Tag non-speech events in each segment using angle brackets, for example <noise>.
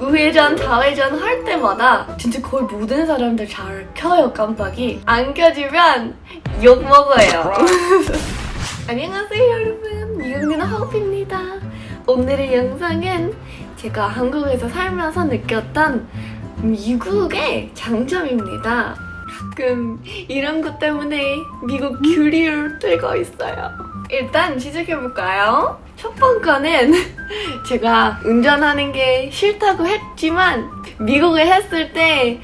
우회전, 좌회전 할 때마다 진짜 거의 모든 사람들 잘 켜요, 깜빡이. 안 켜지면 욕 먹어요. <laughs> 안녕하세요, 여러분. 미국인 하우피입니다. 오늘의 영상은 제가 한국에서 살면서 느꼈던 미국의 장점입니다. 가끔 이런 것 때문에 미국 그리울 때가 있어요. 일단 시작해볼까요? 첫 번째는 <laughs> 제가 운전하는 게 싫다고 했지만 미국에 했을 때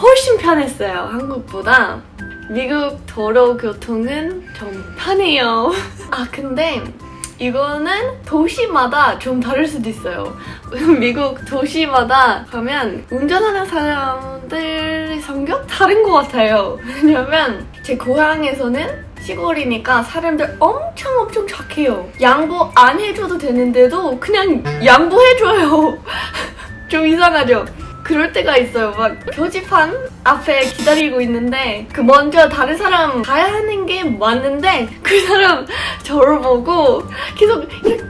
훨씬 편했어요. 한국보다. 미국 도로 교통은 좀 편해요. <laughs> 아, 근데 이거는 도시마다 좀 다를 수도 있어요. <laughs> 미국 도시마다 가면 운전하는 사람들의 성격 다른 것 같아요. 왜냐면 제 고향에서는 시골이니까 사람들 엄청 엄청 착해요. 양보 안 해줘도 되는데도 그냥 양보해줘요. <laughs> 좀 이상하죠? 그럴 때가 있어요. 막 표지판 앞에 기다리고 있는데 그 먼저 다른 사람 가야 하는 게 맞는데 그 사람 저를 보고 계속 이렇게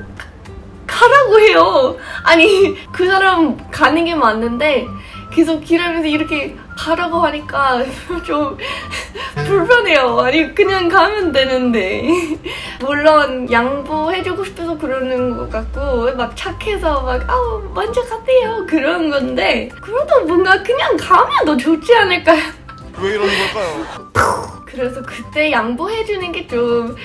가라고 해요. 아니 그 사람 가는 게 맞는데 계속 기다리면서 이렇게 가라고 하니까 <laughs> 좀 불편해요. 아니 그냥 가면 되는데 물론 양보해주고 싶어서 그러는 것 같고 막 착해서 막 아우 먼저 가세요 그런 건데 그래도 뭔가 그냥 가면 더 좋지 않을까요? 왜 이러는 걸까요? 그래서 그때 양보해주는 게 좀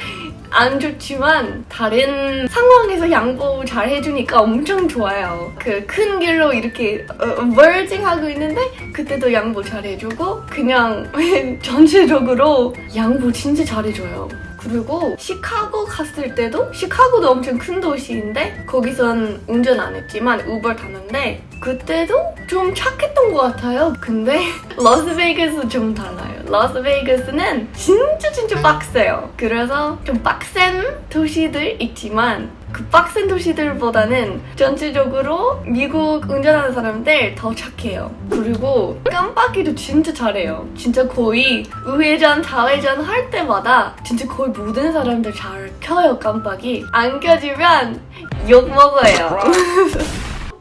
안 좋지만 다른 상황에서 양보 잘 해주니까 엄청 좋아요. 그 큰 길로 이렇게 어, 멀징하고 있는데 그때도 양보 잘 해주고 그냥 <laughs> 전체적으로 양보 진짜 잘해줘요. 그리고 시카고 갔을 때도 시카고도 엄청 큰 도시인데 거기선 운전 안 했지만 우버 탔는데 그때도 좀 착했던 것 같아요. 근데 <laughs> 라스베이거스 좀 달라요. 라스베이거스는 진짜 진짜 빡세요. 그래서 좀 빡센 도시들 있지만 그 빡센 도시들보다는 전체적으로 미국 운전하는 사람들 더 착해요. 그리고 깜빡이도 진짜 잘해요. 진짜 거의 우회전, 좌회전 할 때마다 진짜 거의 모든 사람들 잘 켜요, 깜빡이. 안 켜지면 욕 먹어요.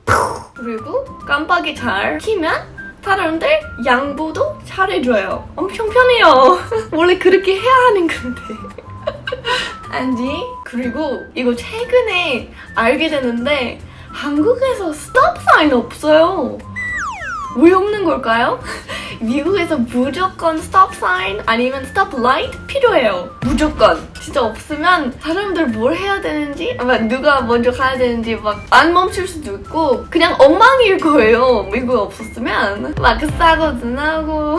<laughs> 그리고 깜빡이 잘 키면 사람들 양보도 잘해줘요. 엄청 편해요. <laughs> 원래 그렇게 해야 하는 건데. <laughs> 아니 그리고 이거 최근에 알게 됐는데 한국에서 스톱 사인 없어요. 왜 없는 걸까요? <laughs> 미국에서 무조건 스톱 사인 아니면 스톱 라이트 필요해요. 무조건. 진짜 없으면 사람들 뭘 해야 되는지, 막 누가 먼저 가야 되는지 막 안 멈출 수도 있고 그냥 엉망일 거예요. 미국에 없었으면 막 싸고도 나고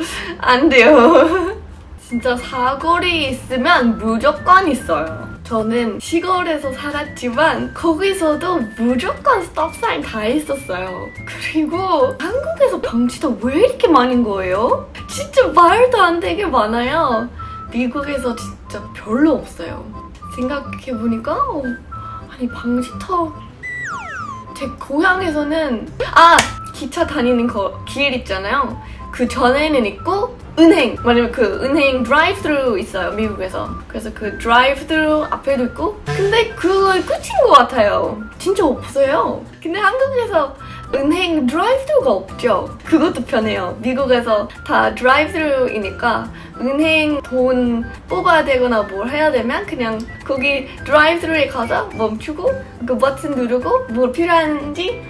<laughs> 안 돼요. <laughs> 진짜 사거리 있으면 무조건 있어요. 저는 시골에서 살았지만 거기서도 무조건 스톱사인 다 있었어요. 그리고 한국에서 방치가 왜 이렇게 많은 거예요? 진짜 말도 안 되게 많아요. 미국에서 진짜 별로 없어요. 생각해보니까 어, 아니 방지터 제 고향에서는 아 기차 다니는 거, 길 있잖아요. 그 전에는 있고 은행 왜냐면 그 은행 드라이브스루 있어요 미국에서. 그래서 그 드라이브스루 앞에도 있고 근데 그거 끝인 것 같아요. 진짜 없어요. 근데 한국에서 은행 드라이브스루가 없죠. 그것도 편해요. 미국에서 다 드라이브스루이니까 은행 돈 뽑아야 되거나 뭘 해야 되면 그냥 거기 드라이브스루에 가서 멈추고 그 버튼 누르고 뭘 필요한지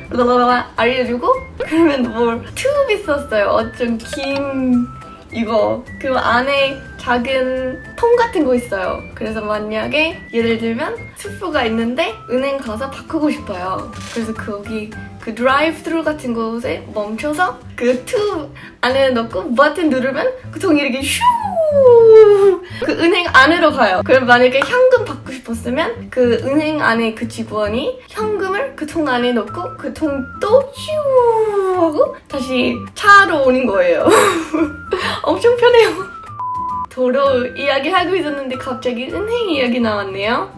알려주고 그러면 뭘 튜브 있었어요. 어떤 긴 이거 그 안에 작은 통 같은 거 있어요. 그래서 만약에 예를 들면 스프가 있는데 은행 가서 바꾸고 싶어요. 그래서 거기 그 드라이브-스루 같은 곳에 멈춰서 그 튜브 안에 넣고 버튼 누르면 그 통이 이렇게 슈! 그 은행 안으로 가요. 그럼 만약에 받고 싶었으면 그 은행 안에 그 직원이 현금을 그 통 안에 넣고 그 통또 슈! 하고 다시 차로 오는 거예요. <laughs> 엄청 편해요. 도로 이야기 하고 있었는데 갑자기 은행 이야기 나왔네요.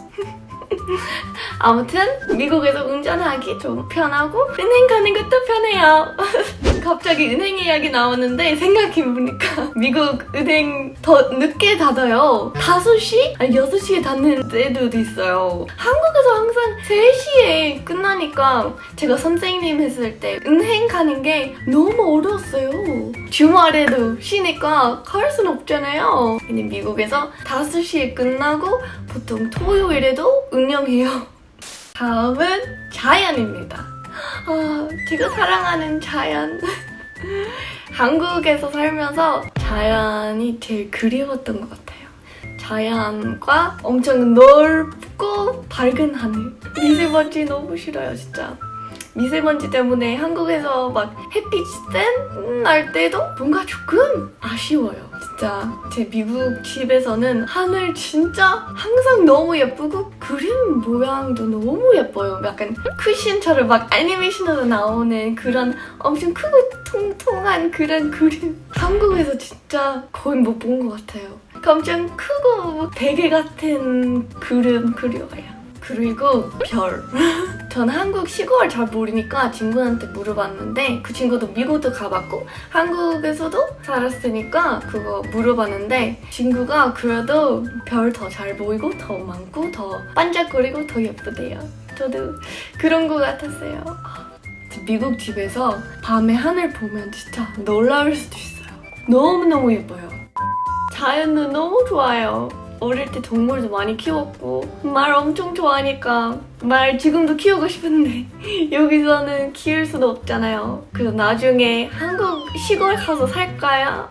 <laughs> 아무튼 미국에서 운전하기 좀 편하고 은행 가는 것도 편해요. <laughs> 갑자기 은행 이야기 나오는데 생각해보니까 <laughs> 미국 은행 더 늦게 닫아요. 5시? 아니 6시에 닫는 데도 있어요. 한국에서 항상 3시에 끝나니까 제가 선생님 했을 때 은행 가는 게 너무 어려웠어요. 주말에도 쉬니까 갈 순 없잖아요. 근데 미국에서 5시에 끝나고 보통 토요일에도 운영해요. 다음은 자연입니다. 아, 제가 사랑하는 자연. 한국에서 살면서 자연이 제일 그리웠던 것 같아요. 자연과 엄청 넓고 밝은 하늘. 미세먼지 너무 싫어요, 진짜. 미세먼지 때문에 한국에서 막 햇빛 센날 때도 뭔가 조금 아쉬워요. 진짜 제 미국 집에서는 하늘 진짜 항상 너무 예쁘고 그림 모양도 너무 예뻐요. 약간 쿠션처럼 막 애니메이션으로 나오는 그런 엄청 크고 통통한 그런 그림. 한국에서 진짜 거의 못 본 것 같아요. 엄청 크고 베개 같은 그림 그려요. 그리고 별. <laughs> 전 한국 시골 잘 모르니까 친구한테 물어봤는데 그 친구도 미국도 가봤고 한국에서도 살았으니까 그거 물어봤는데 친구가 그래도 별 더 잘 보이고 더 많고 더 반짝거리고 더 예쁘대요. 저도 그런 거 같았어요. 미국 집에서 밤에 하늘 보면 진짜 놀라울 수도 있어요. 너무너무 예뻐요. 자연도 너무 좋아요. 어릴 때 동물도 많이 키웠고 말 엄청 좋아하니까 말 지금도 키우고 싶은데 <laughs> 여기서는 키울 수도 없잖아요. 그래서 나중에 한국 시골 가서 살까요?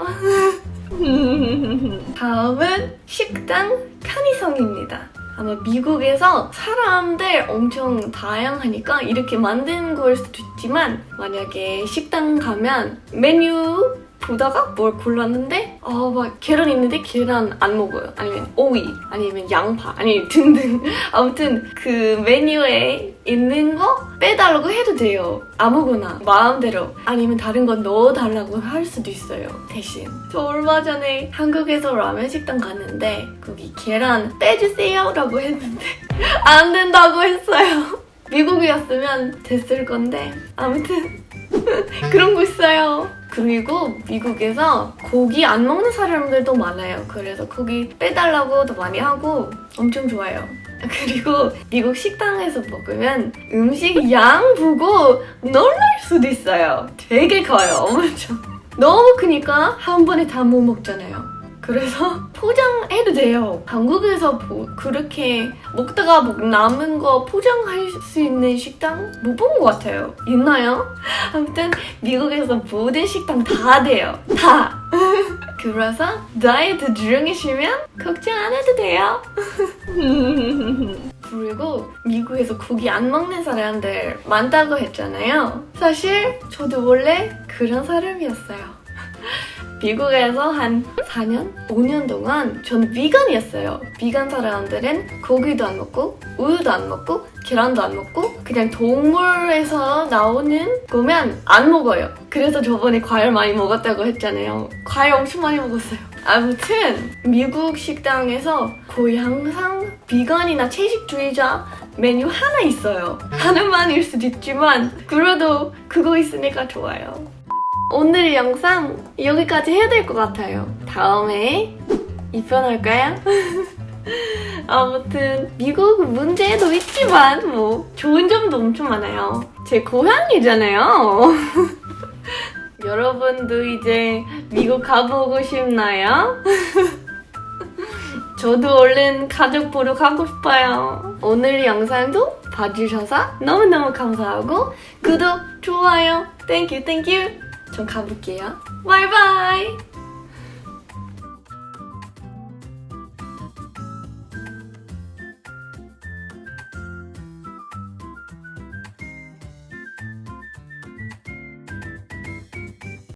<laughs> 다음은 식당 편의성입니다. 아마 미국에서 사람들 엄청 다양하니까 이렇게 만드는 걸 수도 있지만 만약에 식당 가면 메뉴 보다가 뭘 골랐는데 어막 계란 있는데 계란 안 먹어요. 아니면 오이 아니면 양파 아니 등등. <laughs> 아무튼 그 메뉴에 있는 거 빼달라고 해도 돼요. 아무거나 마음대로. 아니면 다른 건 넣어달라고 할 수도 있어요 대신. 저 얼마 전에 한국에서 라면 식당 갔는데 거기 계란 빼주세요 라고 했는데 <laughs> 안 된다고 했어요. <laughs> 미국이었으면 됐을 건데 아무튼 그런 거 있어요. 그리고 미국에서 고기 안 먹는 사람들도 많아요. 그래서 고기 빼달라고도 많이 하고 엄청 좋아요. <laughs> 그리고 미국 식당에서 먹으면 음식 양 보고 놀랄 수도 있어요. 되게 커요. 엄청. 너무 크니까 한 번에 다 못 먹잖아요. 그래서 <laughs> 포장해도 돼요. 한국에서 뭐 그렇게 먹다가 뭐 남은 거 포장할 수 있는 식당 못 본 것 같아요. 있나요? <laughs> 아무튼 미국에서 모든 식당 다 돼요. 다. <laughs> 그래서 다이어트 중이시면 걱정 안 해도 돼요. 그리고 미국에서 고기 안 먹는 사람들 많다고 했잖아요. 사실 저도 원래 그런 사람이었어요. 미국에서 한 4년? 5년 동안 저는 비건이었어요. 비건 사람들은 고기도 안 먹고 우유도 안 먹고 계란도 안 먹고 그냥 동물에서 나오는 거면 안 먹어요. 그래서 저번에 과일 많이 먹었다고 했잖아요. 과일 엄청 많이 먹었어요. 아무튼 미국 식당에서 거의 항상 비건이나 채식주의자 메뉴 하나 있어요. 하나만일 수도 있지만 그래도 그거 있으니까 좋아요. 오늘 영상 여기까지 해야 될 것 같아요. 다음에 입편할까요? <laughs> 아무튼 미국 문제도 있지만 뭐 좋은 점도 엄청 많아요. 제 고향이잖아요. <laughs> 여러분도 이제 미국 가보고 싶나요? <laughs> 저도 얼른 가족 보러 가고 싶어요. 오늘 영상도 봐주셔서 너무너무 감사하고 구독, 좋아요, 땡큐 땡큐 전 가볼게요. 바이바이!